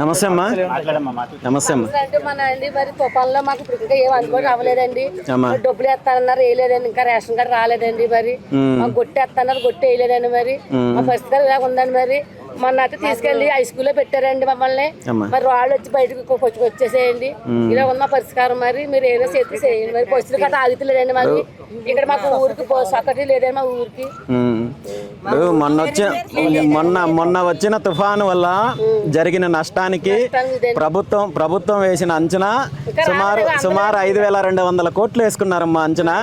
నమస్తే అమ్మా. నమస్తే అమ్మా. అంటే మన అండి మరి తుఫాన్లో మాకు ఇప్పుడు ఇంకా ఏం అందుబాటు. మరి డబ్బులు వేస్తానన్నారు వేయలేదండి. ఇంకా రేషన్ కార్డు రాలేదండి మరి. మాకు గొట్టి వేస్తాన్నారు గొట్టి వేయలేదండి మరి. మా పరిస్థితి ఇలా ఉందండి మరి. మొన్న అయితే తీసుకెళ్ళి హై స్కూల్లో పెట్టారండి మమ్మల్ని. మరి వాళ్ళు వచ్చి బయటకు వచ్చేసేయండి ఇలా ఉన్న పరిష్కారం మరి. మీరు ఏదో చేతి చేయండి మరి. బస్సులు గట్రా ఆగుతలేదండి మరి ఇక్కడ మాకు ఊరికి బస్సు ఒకటి లేదండి మా ఊరికి. మొన్న వచ్చిన మొన్న మొన్న వచ్చిన తుఫాను వల్ల జరిగిన నష్టానికి ప్రభుత్వం ప్రభుత్వం వేసిన అంచనా సుమారు సుమారు ఐదు వేల రెండు వందల కోట్లు వేసుకున్నారమ్మా అంచనా.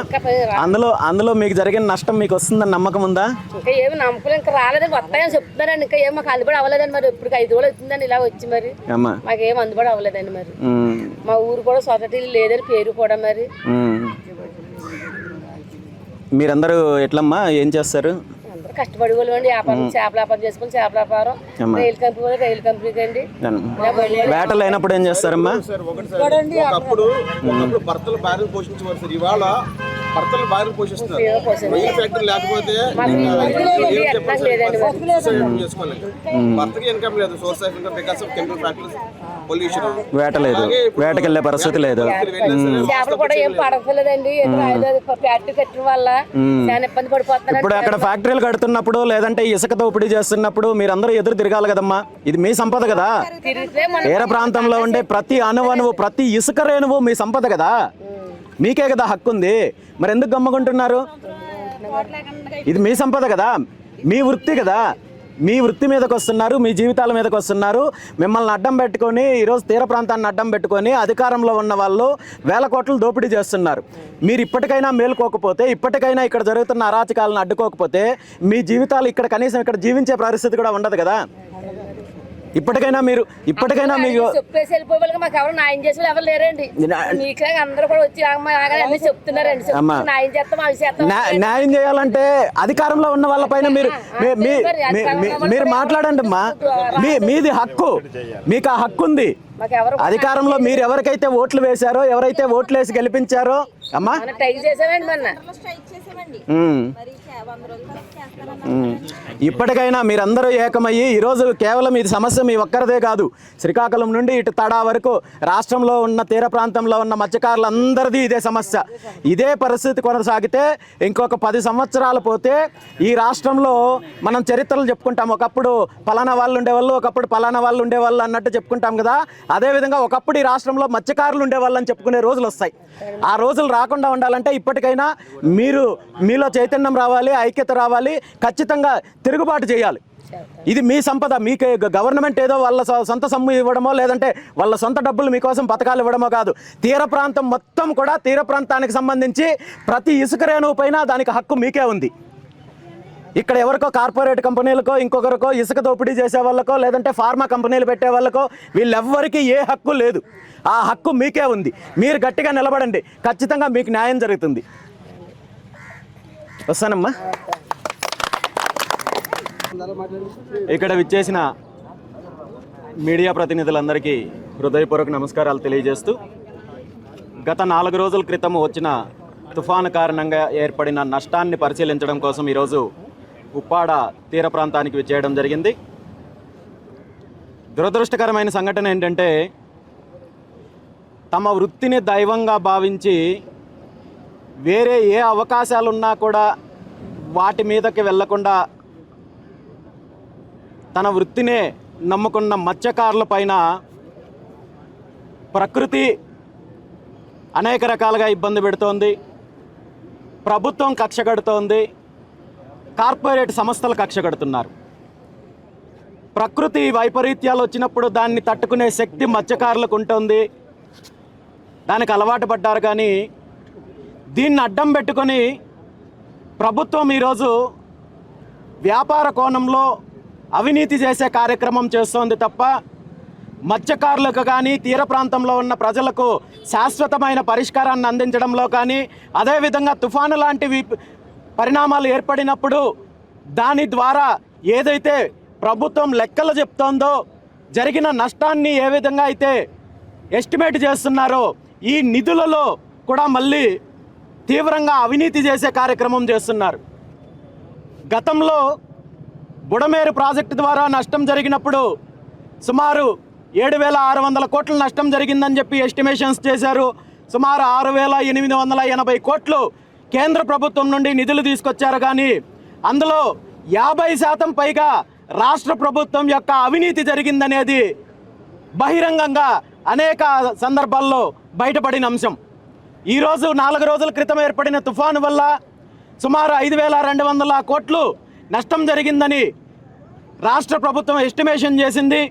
అందులో అందులో మీకు జరిగిన నష్టం మీకు వస్తుందని నమ్మకం ఉందా? ఇంకా ఏమి నమ్మకం ఇంకా రాలేదండి వస్తాయని చెప్తున్నారండి. ఇంకా ఏం మాకు అందుబాటు అవ్వలేదండి మరి ఇప్పుడు ఐదు రోజులు వచ్చిందండి ఇలా వచ్చి మరి మాకేం అందుబాటు అవ్వలేదండి మరి. మా ఊరు కూడా సొసైటీ లేదని పేరు కూడా మరి. మీరందరూ ఎట్లమ్మా? ఏం చేస్తారు? కష్టపడి వాళ్ళు అండి వ్యాపారం చేపల వ్యాపారం చేసుకుని చేపల వ్యాపారం. రైలు కంపెనీ వాళ్ళు రైలు కంపెనీకి అండి ఇలా బయలుదేరి వేట లేనప్పుడు ఏం చేస్తారమ్మా? ఒకప్పుడు ఒకప్పుడు భర్తలు భార్యలు పోషించేవారు సార్. ఇవాళ భర్తలు భార్యలు పోషిస్తున్నారు. ఫ్యాక్టరీ లేకపోతే భర్తకి ఇన్కమ్ లేదు. Source of income because of chemical factories pollution వేట లేదు. వేటకెళ్ళే పరిస్థితి లేదు. చేపలు కూడా ఏం పడతలేదండి ఏదో ఏదో ఫ్యాక్టరీ కట్టిన వల్ల చాలా ఇబ్బంది పడిపోతున్నారు. ఇప్పుడు అక్కడ ఫ్యాక్టరీలు కడుతున్నప్పుడు లేదంటే ఇసుక దోపిడీ చేస్తున్నప్పుడు మీరందరూ ఎదురు తిరగాలి కదమ్మా. ఇది మీ సంపద కదా. తీర ప్రాంతంలో ఉండే ప్రతి అణువణువు ప్రతి ఇసుక రేణువు మీ సంపద కదా. మీకే కదా హక్కు ఉంది మరి ఎందుకు గమ్మకుంటున్నారు ఇది మీ సంపద కదా. మీ వృత్తి కదా. మీ వృత్తి మీదకి వస్తున్నారు మీ జీవితాల మీదకి వస్తున్నారు. మిమ్మల్ని అడ్డం పెట్టుకొని ఈరోజు తీర ప్రాంతాన్ని అడ్డం పెట్టుకొని అధికారంలో ఉన్న వాళ్ళు వేల కోట్లు దోపిడీ చేస్తున్నారు. మీరు ఇప్పటికైనా మేలుకోకపోతే ఇప్పటికైనా ఇక్కడ జరుగుతున్న అరాచకాలను అడ్డుకోకపోతే మీ జీవితాలు ఇక్కడ కనీసం ఇక్కడ జీవించే పరిస్థితి కూడా ఉండదు కదా. ఇప్పటికైనా మీరు ఇప్పటికైనా మీకు చెప్పేసి వెళ్ళిపోయే వాళ్ళకి మాకు ఎవరు న్యాయం చేసే వాళ్ళు ఎవరు లేరండి. నా- మీకే అందరూ కూడా వచ్చి అన్ని చెప్తున్నారండి. న్యాయం చేస్తాం అవి చేస్తాం న్యా- న్యాయం చేయాలంటే అధికారంలో ఉన్న వాళ్ళపైన మీరు మీ- మీ- మీ- మీ- మీరు మాట్లాడండి అమ్మా. మీ మీది హక్కు. మీకు ఆ హక్కు ఉంది. మాకు ఎవరు అధికారంలో మీరు ఎవరికైతే ఓట్లు వేశారో ఎవరైతే ఓట్లు వేసి గెలిపించారో అమ్మా. మరి. ఇప్పటికైనా మీరందరూ ఏకమయ్యి ఈరోజు కేవలం ఇది సమస్య మీ ఒక్కరిదే కాదు శ్రీకాకుళం నుండి ఇటు తడా వరకు రాష్ట్రంలో ఉన్న తీర ప్రాంతంలో ఉన్న మత్స్యకారులందరిది ఇదే సమస్య. ఇదే పరిస్థితి కొనసాగితే ఇంకొక పది సంవత్సరాలు పోతే ఈ రాష్ట్రంలో మనం చరిత్రలు చెప్పుకుంటాం. ఒకప్పుడు పలానా వాళ్ళు ఉండేవాళ్ళు ఒకప్పుడు పలానా వాళ్ళు ఉండేవాళ్ళు అన్నట్టు చెప్పుకుంటాం కదా. అదేవిధంగా ఒకప్పుడు ఈ రాష్ట్రంలో మత్స్యకారులు ఉండేవాళ్ళు అని చెప్పుకునే రోజులు వస్తాయి. ఆ రోజులు రాకుండా ఉండాలంటే ఇప్పటికైనా మీరు మీలో చైతన్యం రావాలి ఐక్యత రావాలి ఖచ్చితంగా తిరుగుబాటు చేయాలి. ఇది మీ సంపద మీకు గవర్నమెంట్ ఏదో వాళ్ళ సొంత సొమ్ము ఇవ్వడమో లేదంటే వాళ్ళ సొంత డబ్బులు మీకోసం పథకాలు ఇవ్వడమో కాదు. తీర ప్రాంతం మొత్తం కూడా తీర ప్రాంతానికి సంబంధించి ప్రతి ఇసుక రేణువు పైన దానికి హక్కు మీకే ఉంది. ఇక్కడ ఎవరికో కార్పొరేట్ కంపెనీలకో ఇంకొకరికో ఇసుక దోపిడీ చేసే వాళ్ళకో లేదంటే ఫార్మా కంపెనీలు పెట్టే వాళ్ళకో వీళ్ళెవ్వరికీ ఏ హక్కు లేదు. ఆ హక్కు మీకే ఉంది. మీరు గట్టిగా నిలబడండి. ఖచ్చితంగా మీకు న్యాయం జరుగుతుంది. వస్తానమ్మా. ఇక్కడ విచ్చేసిన మీడియా ప్రతినిధులందరికీ హృదయపూర్వక నమస్కారాలు తెలియజేస్తూ గత నాలుగు రోజుల క్రితం వచ్చిన తుఫాను కారణంగా ఏర్పడిన నష్టాన్ని పరిశీలించడం కోసం ఈరోజు ఉప్పాడ తీర ప్రాంతానికి విచ్చేయడం జరిగింది. దురదృష్టకరమైన సంఘటన ఏంటంటే తమ వృత్తిని దైవంగా భావించి వేరే ఏ అవకాశాలున్నా కూడా వాటి మీదకి వెళ్ళకుండా తన వృత్తినే నమ్ముకున్న మత్స్యకారుల పైన ప్రకృతి అనేక రకాలుగా ఇబ్బంది పెడుతోంది. ప్రభుత్వం కక్ష కడుతోంది. కార్పొరేట్ సంస్థలు కక్ష కడుతున్నారు. ప్రకృతి వైపరీత్యాలు వచ్చినప్పుడు దాన్ని తట్టుకునే శక్తి మత్స్యకారులకు ఉంటుంది. దానికి అలవాటు పడ్డారు కానీ దీన్ని అడ్డం పెట్టుకొని ప్రభుత్వం ఈరోజు వ్యాపార కోణంలో అవినీతి చేసే కార్యక్రమం చేస్తోంది తప్ప మత్స్యకారులకు కానీ తీర ప్రాంతంలో ఉన్న ప్రజలకు శాశ్వతమైన పరిష్కారాన్ని అందించడంలో కానీ అదేవిధంగా తుఫాను లాంటి పరిణామాలు ఏర్పడినప్పుడు దాని ద్వారా ఏదైతే ప్రభుత్వం లెక్కలు చెప్తోందో జరిగిన నష్టాన్ని ఏ విధంగా అయితే ఎస్టిమేట్ చేస్తున్నారో ఈ నిధులలో కూడా మళ్ళీ తీవ్రంగా అవినీతి చేసే కార్యక్రమం చేస్తున్నారు. గతంలో బుడమేరు ప్రాజెక్టు ద్వారా నష్టం జరిగినప్పుడు సుమారు ఏడు వేల ఆరు వందల కోట్ల నష్టం జరిగిందని చెప్పి ఎస్టిమేషన్స్ చేశారు. సుమారు ఆరు వేల ఎనిమిది వందల ఎనభై కోట్లు కేంద్ర ప్రభుత్వం నుండి నిధులు తీసుకొచ్చారు కానీ అందులో యాభై శాతం పైగా రాష్ట్ర ప్రభుత్వం యొక్క అవినీతి జరిగిందనేది బహిరంగంగా అనేక సందర్భాల్లో బయటపడిన అంశం. ఈరోజు నాలుగు రోజుల క్రితం ఏర్పడిన తుఫాను వల్ల సుమారు ఐదు వేల రెండు వందల కోట్లు నష్టం జరిగిందని రాష్ట్ర ప్రభుత్వం ఎస్టిమేషన్ చేసింది.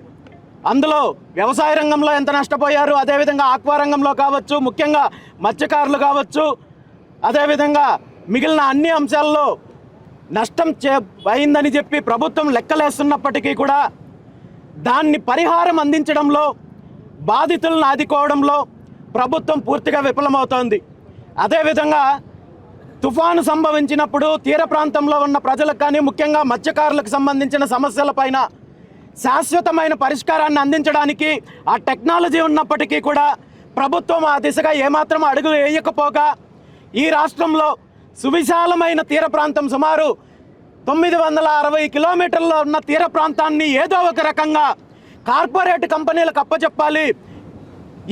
అందులో వ్యవసాయ రంగంలో ఎంత నష్టపోయారు అదేవిధంగా ఆక్వా రంగంలో కావచ్చు ముఖ్యంగా మత్స్యకారులు కావచ్చు అదేవిధంగా మిగిలిన అన్ని అంశాల్లో నష్టం చే అయిందని చెప్పి ప్రభుత్వం లెక్కలేస్తున్నప్పటికీ కూడా దాన్ని పరిహారం అందించడంలో బాధితులను ఆదుకోవడంలో ప్రభుత్వం పూర్తిగా విఫలమవుతోంది. అదేవిధంగా తుఫాను సంభవించినప్పుడు తీర ప్రాంతంలో ఉన్న ప్రజలకు కానీ ముఖ్యంగా మత్స్యకారులకు సంబంధించిన సమస్యలపైన శాశ్వతమైన పరిష్కారాన్ని అందించడానికి ఆ టెక్నాలజీ ఉన్నప్పటికీ కూడా ప్రభుత్వం ఆ దిశగా ఏమాత్రం అడుగు వేయకపోగా ఈ రాష్ట్రంలో సువిశాలమైన తీర ప్రాంతం సుమారు తొమ్మిది వందల అరవై కిలోమీటర్ల ఉన్న తీర ప్రాంతాన్ని ఏదో ఒక రకంగా కార్పొరేట్ కంపెనీలకు అప్పచెప్పాలి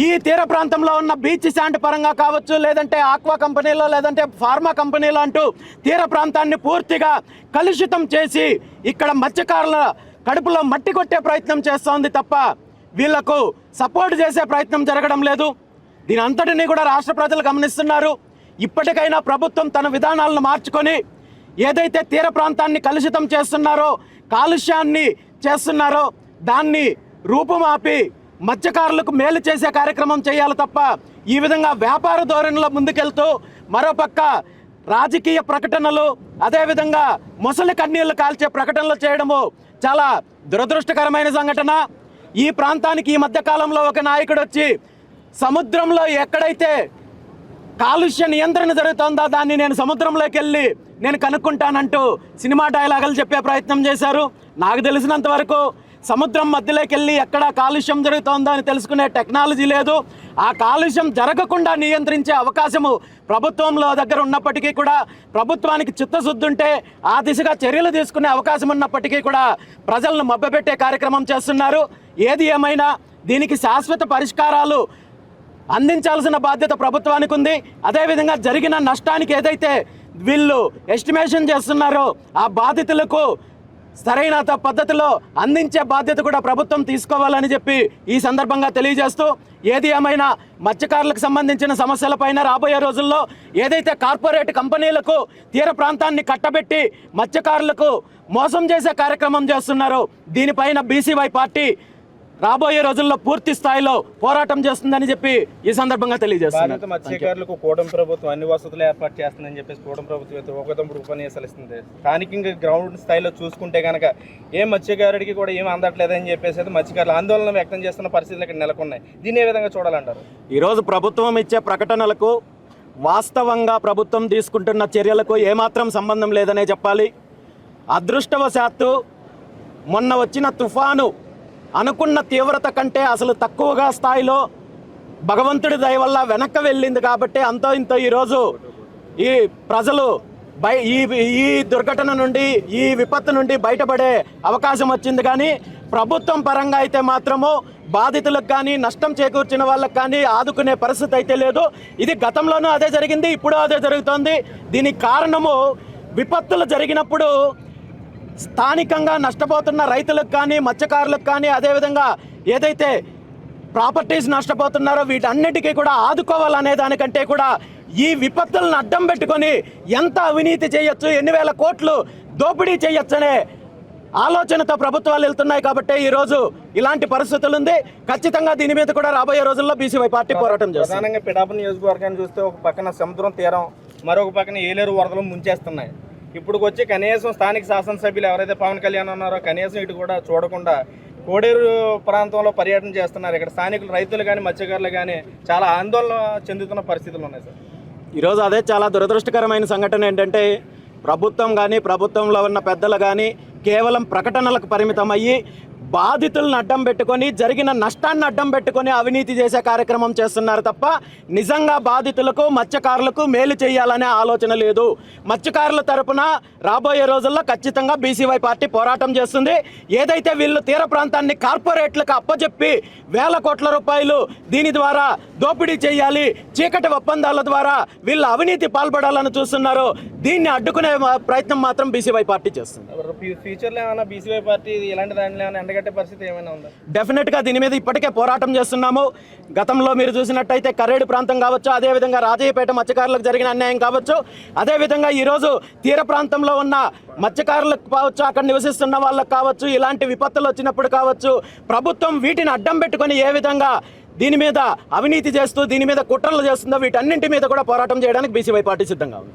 ఈ తీర ప్రాంతంలో ఉన్న బీచ్ శాండ్ పరంగా కావచ్చు లేదంటే ఆక్వా కంపెనీలో లేదంటే ఫార్మా కంపెనీలు అంటూ తీర ప్రాంతాన్ని పూర్తిగా కలుషితం చేసి ఇక్కడ మత్స్యకారుల కడుపులో మట్టి కొట్టే ప్రయత్నం చేస్తోంది తప్ప వీళ్ళకు సపోర్ట్ చేసే ప్రయత్నం జరగడం లేదు. దీని అంతటినీ కూడా రాష్ట్ర ప్రజలు గమనిస్తున్నారు. ఇప్పటికైనా ప్రభుత్వం తన విధానాలను మార్చుకొని ఏదైతే తీర ప్రాంతాన్ని కలుషితం చేస్తున్నారో కాలుష్యాన్ని చేస్తున్నారో దాన్ని రూపుమాపి మత్స్యకారులకు మేలు చేసే కార్యక్రమం చేయాలి తప్ప ఈ విధంగా వ్యాపార ధోరణిలో ముందుకెళ్తూ మరోపక్క రాజకీయ ప్రకటనలు అదేవిధంగా ముసలి కన్నీళ్ళు కాల్చే ప్రకటనలు చేయడము చాలా దురదృష్టకరమైన సంఘటన. ఈ ప్రాంతానికి ఈ మధ్యకాలంలో ఒక నాయకుడు వచ్చి సముద్రంలో ఎక్కడైతే కాలుష్య నియంత్రణ జరుగుతుందో దాన్ని నేను సముద్రంలోకి వెళ్ళి నేను కనుక్కుంటానంటూ సినిమా డైలాగులు చెప్పే ప్రయత్నం చేశారు. నాకు తెలిసినంత వరకు సముద్రం మధ్యలోకి వెళ్ళి ఎక్కడ కాలుష్యం జరుగుతోందో అని తెలుసుకునే టెక్నాలజీ లేదు. ఆ కాలుష్యం జరగకుండా నియంత్రించే అవకాశము ప్రభుత్వంలో దగ్గర ఉన్నప్పటికీ కూడా ప్రభుత్వానికి చిత్తశుద్ధి ఉంటే ఆ దిశగా చర్యలు తీసుకునే అవకాశం ఉన్నప్పటికీ కూడా ప్రజలను మభ్యపెట్టే కార్యక్రమం చేస్తున్నారు. ఏది ఏమైనా దీనికి శాశ్వత పరిష్కారాలు అందించాల్సిన బాధ్యత ప్రభుత్వానికి ఉంది. అదేవిధంగా జరిగిన నష్టానికి ఏదైతే వీళ్ళు ఎస్టిమేషన్ చేస్తున్నారో ఆ బాధితులకు సరైన త- పద్ధతిలో అందించే బాధ్యత కూడా ప్రభుత్వం తీసుకోవాలని చెప్పి ఈ సందర్భంగా తెలియజేస్తూ ఏది ఏమైనా మత్స్యకారులకు సంబంధించిన సమస్యలపైన రాబోయే రోజుల్లో ఏదైతే కార్పొరేట్ కంపెనీలకు తీర ప్రాంతాన్ని కట్టబెట్టి మత్స్యకారులకు మోసం చేసే కార్యక్రమం చేస్తున్నారో దీనిపైన బీసీవై పార్టీ రాబోయే రోజుల్లో పూర్తి స్థాయిలో పోరాటం చేస్తుందని చెప్పి ఈ సందర్భంగా తెలియజేస్తున్నారు మత్స్యకారులకు కూటమి ప్రభుత్వం అన్ని వసతులు ఏర్పాటు చేస్తుందని చెప్పేసి కూటమి ప్రభుత్వం ఒకదంపుడు ఉపన్యాసాలు ఇస్తుంది స్థానికంగా గ్రౌండ్ స్థాయిలో చూసుకుంటే కనుక ఏ మత్స్యకారుడికి కూడా ఏం అందట్లేదని చెప్పేసి అయితే మత్స్యకారులు ఆందోళన వ్యక్తం చేస్తున్న పరిస్థితులు ఇక్కడ నెలకొన్నాయి. దీన్ని ఏ విధంగా చూడాలంటారు? ఈరోజు ప్రభుత్వం ఇచ్చే ప్రకటనలకు వాస్తవంగా ప్రభుత్వం తీసుకుంటున్న చర్యలకు ఏమాత్రం సంబంధం లేదనే చెప్పాలి. అదృష్టవశాత్తు మొన్న వచ్చిన తుఫాను అనుకున్న తీవ్రత కంటే అసలు తక్కువగా స్థాయిలో భగవంతుడి దయ వల్ల వెనక్కి వెళ్ళింది కాబట్టి అంతో ఇంతో ఈరోజు ఈ ప్రజలు బై ఈ ఈ దుర్ఘటన నుండి ఈ విపత్తు నుండి బయటపడే అవకాశం వచ్చింది కానీ ప్రభుత్వం పరంగా అయితే మాత్రము బాధితులకు కానీ నష్టం చేకూర్చిన వాళ్ళకి కానీ ఆదుకునే పరిస్థితి అయితే లేదు. ఇది గతంలోనూ అదే జరిగింది ఇప్పుడు అదే జరుగుతోంది. దీనికి కారణము విపత్తులు జరిగినప్పుడు స్థానికంగా నష్టపోతున్న రైతులకు కానీ మత్స్యకారులకు కానీ అదేవిధంగా ఏదైతే ప్రాపర్టీస్ నష్టపోతున్నారో వీటన్నిటికీ కూడా ఆదుకోవాలనే దానికంటే కూడా ఈ విపత్తులను అడ్డం పెట్టుకొని ఎంత అవినీతి చేయొచ్చు ఎన్ని వేల కోట్లు దోపిడీ చేయొచ్చనే ఆలోచనతో ప్రభుత్వాలు వెళ్తున్నాయి కాబట్టి ఈరోజు ఇలాంటి పరిస్థితులు ఉంది. ఖచ్చితంగా దీని మీద కూడా రాబోయే రోజుల్లో బీసీవై పార్టీ పోరాటం చేస్తుంది. ప్రధానంగా పిడాప నియోజకవర్గాన్ని చూస్తే ఒక పక్కన సముద్రం తీరం మరొక పక్కన ఏలేరు వరదలు ముంచేస్తున్నాయి. ఇప్పుడు వచ్చి కనీసం స్థానిక శాసనసభ్యులు ఎవరైతే పవన్ కళ్యాణ్ ఉన్నారో కనీసం ఇటు కూడా చూడకుండా కోడేరు ప్రాంతంలో పర్యటన చేస్తున్నారు. ఇక్కడ స్థానికులు రైతులు కానీ మత్స్యకారులు కానీ చాలా ఆందోళన చెందుతున్న పరిస్థితులు ఉన్నాయి సార్. ఈరోజు అదే చాలా దురదృష్టకరమైన సంఘటన ఏంటంటే ప్రభుత్వం కానీ ప్రభుత్వంలో ఉన్న పెద్దలు కానీ కేవలం ప్రకటనలకు పరిమితం అయ్యి బాధితులను అడ్డం పెట్టుకొని జరిగిన నష్టాన్ని అడ్డం పెట్టుకొని అవినీతి చేసే కార్యక్రమం చేస్తున్నారు తప్ప నిజంగా బాధితులకు మత్స్యకారులకు మేలు చేయాలనే ఆలోచన లేదు. మత్స్యకారుల తరపున రాబోయే రోజుల్లో ఖచ్చితంగా బీసీవై పార్టీ పోరాటం చేస్తుంది. ఏదైతే వీళ్ళు తీర ప్రాంతాన్ని కార్పొరేట్లకు అప్పచెప్పి వేల కోట్ల రూపాయలు దీని ద్వారా దోపిడీ చేయాలి చీకటి ఒప్పందాల ద్వారా వీళ్ళు అవినీతి పాల్పడాలని చూస్తున్నారో. దీన్ని అడ్డుకునే ప్రయత్నం మాత్రం బీసీవై పార్టీ చేస్తుంది. ఫ్యూచర్లో ఏమైనా బీసీవై పార్టీ ఇలాంటి దానిలో డెఫినెట్గా దీని మీద ఇప్పటికే పోరాటం చేస్తున్నాము. గతంలో మీరు చూసినట్టయితే కరేడు ప్రాంతం కావచ్చు అదేవిధంగా రాజయ్యపేట మత్స్యకారులకు జరిగిన అన్యాయం కావచ్చు. అదేవిధంగా ఈరోజు తీర ప్రాంతంలో ఉన్న మత్స్యకారులకు కావచ్చు అక్కడ నివసిస్తున్న వాళ్ళకు కావచ్చు ఇలాంటి విపత్తులు వచ్చినప్పుడు కావచ్చు ప్రభుత్వం వీటిని అడ్డం పెట్టుకొని ఏ విధంగా దీని మీద అవినీతి చేస్తూ దీని మీద కుట్రలు చేస్తుందో వీటన్నింటి మీద కూడా పోరాటం చేయడానికి బీసీవై పార్టీ సిద్ధంగా ఉంది.